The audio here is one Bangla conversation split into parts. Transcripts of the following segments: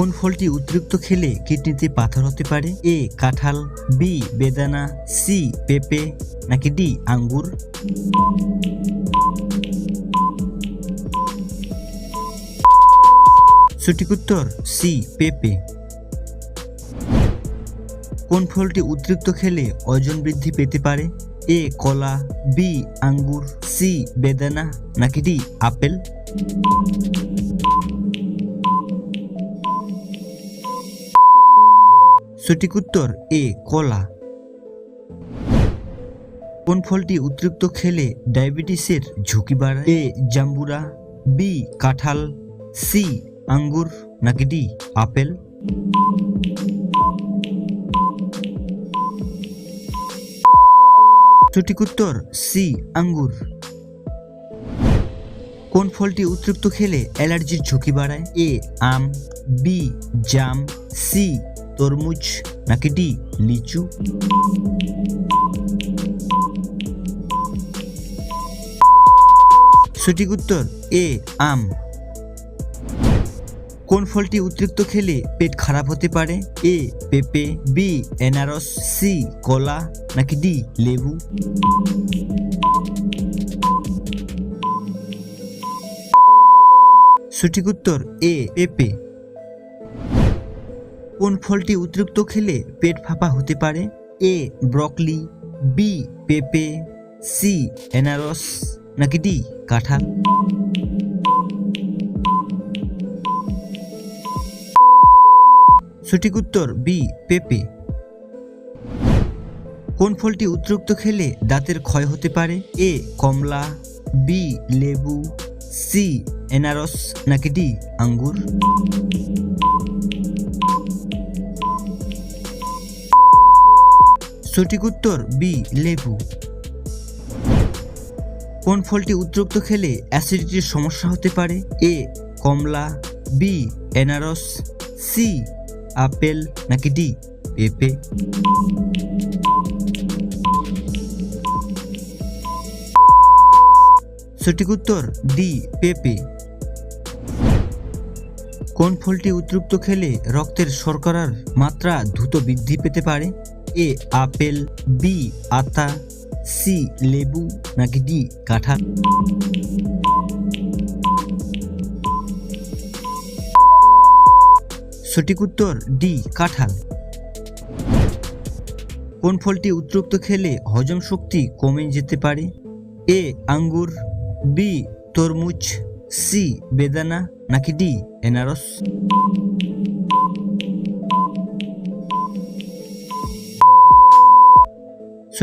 কোন ফলটি অতিরিক্ত খেলে কিডনিতে পাথর হতে পারে? এ, কাঁঠাল, বি, বেদানা, সি, পেঁপে, নাকি ডি, আঙ্গুর? সঠিক উত্তর, সি, পেঁপে। কোন ফলটি অতিরিক্ত খেলে ওজন বৃদ্ধি পেতে পারে? এ, কলা, বি, আঙ্গুর, সি, বেদানা, নাকি ডি, আপেল? সঠিক উত্তর এ, কলা। কোন ফলটি অতিরিক্ত খেলে ডায়াবেটিসের ঝুঁকি বাড়ায়? এ, জাম্বুরা, বি, কাঁঠাল, সি, আঙ্গুর, নাকি ডি, আপেল? সঠিক উত্তর সি, আঙ্গুর। কোন ফলটি অতিরিক্ত খেলে অ্যালার্জির ঝুঁকি বাড়ায়? এ, আম, বি, জাম, সি তরমুজ নাকি ডি লিচু? সঠিক উত্তর, এ, আম। কোন ফলটি অতিরিক্ত খেলে পেট খারাপ হতে পারে? এ, পেঁপে, বি এনারস সি, কলা নাকি ডি, লেবু? সঠিক উত্তর, এ, পেঁপে। কোন ফলটি অতিরিক্ত খেলে পেট ফাঁপা হতে পারে? এ, ব্রকলি, বি, পেঁপে, সি এনারস নাকি ডি, কাঁঠাল? সঠিক উত্তর, বি, পেঁপে। কোন ফলটি অতিরিক্ত খেলে দাঁতের ক্ষয় হতে পারে? এ, কমলা, বি, লেবু, সি এনারস নাকি ডি, আঙ্গুর? সঠিক উত্তর বি, লেবু। কোন ফলটি অতিরিক্ত খেলে অ্যাসিডিটির সমস্যা হতে পারে? এ, কমলা, বি এনারস সি, আপেল, নাকি ডি, পেঁপে? সঠিক উত্তর ডি, পেঁপে। কোন ফলটি অতিরিক্ত খেলে রক্তের শর্করার মাত্রা দ্রুত বৃদ্ধি পেতে পারে? এ আপেল বি আতা সি লেবু নাকি ডি কাঁঠাল সঠিক উত্তর ডি কাঁঠাল। কোন ফলটি অতিরিক্ত খেলে হজম শক্তি কমে যেতে পারে? এ আঙ্গুর বি তরমুজ সি বেদানা, নাকি ডি এনারস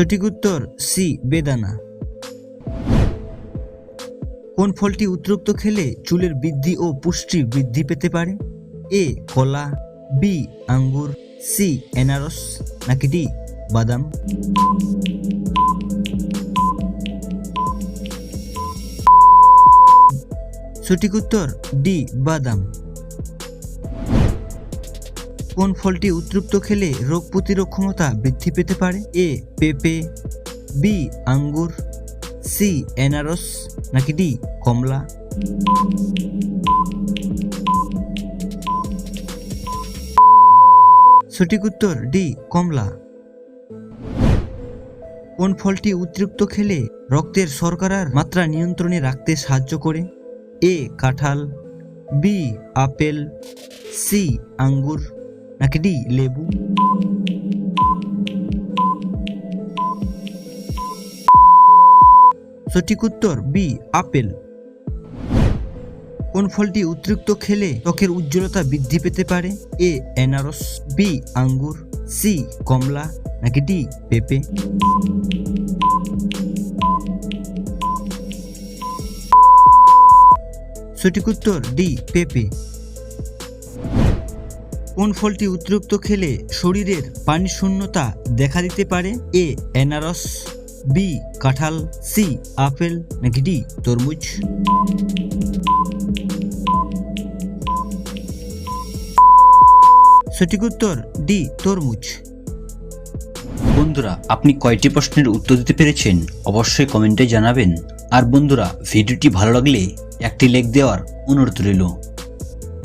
সঠিক উত্তর সি, বেদানা। কোন ফলটি অতিরিক্ত খেলে চুলের বৃদ্ধি ও পুষ্টি বৃদ্ধি পেতে পারে? এ, কলা, বি, আঙ্গুর, সি এনারস নাকি ডি, বাদাম? সঠিক উত্তর ডি, বাদাম। কোন ফলটি অতিরিক্ত খেলে রোগ প্রতিরোধ ক্ষমতা বৃদ্ধি পেতে পারে? এ, পেঁপে, বি, আঙ্গুর, সি এনারস নাকি ডি, কমলা? সঠিক উত্তর, ডি, কমলা। কোন ফলটি অতিরিক্ত খেলে রক্তের শর্করার মাত্রা নিয়ন্ত্রণে রাখতে সাহায্য করে? এ, কাঁঠাল, বি, আপেল, সি, আঙ্গুর। নাকি ডি লেবু? সঠিক উত্তর বি আপেল। কোন ফলটি অতিরিক্ত খেলে ত্বকের উজ্জ্বলতা বৃদ্ধি পেতে পারে? এ এনারস বি আঙ্গুর সি কমলা, নাকি ডি পেঁপে? সঠিক উত্তর ডি পেঁপে। কোন ফলটি অতিরিক্ত খেলে শরীরের পানি শূন্যতা দেখা দিতে পারে? এ এনারস বি, কাঁঠাল, সি, আপেল, নাকি ডি, তরমুজ? সঠিক উত্তর, ডি, তরমুজ। বন্ধুরা, আপনি কয়টি প্রশ্নের উত্তর দিতে পেরেছেন? অবশ্যই কমেন্টে জানাবেন। আর বন্ধুরা, ভিডিওটি ভালো লাগলে একটি লেখ দেওয়ার অনুরোধ রইল।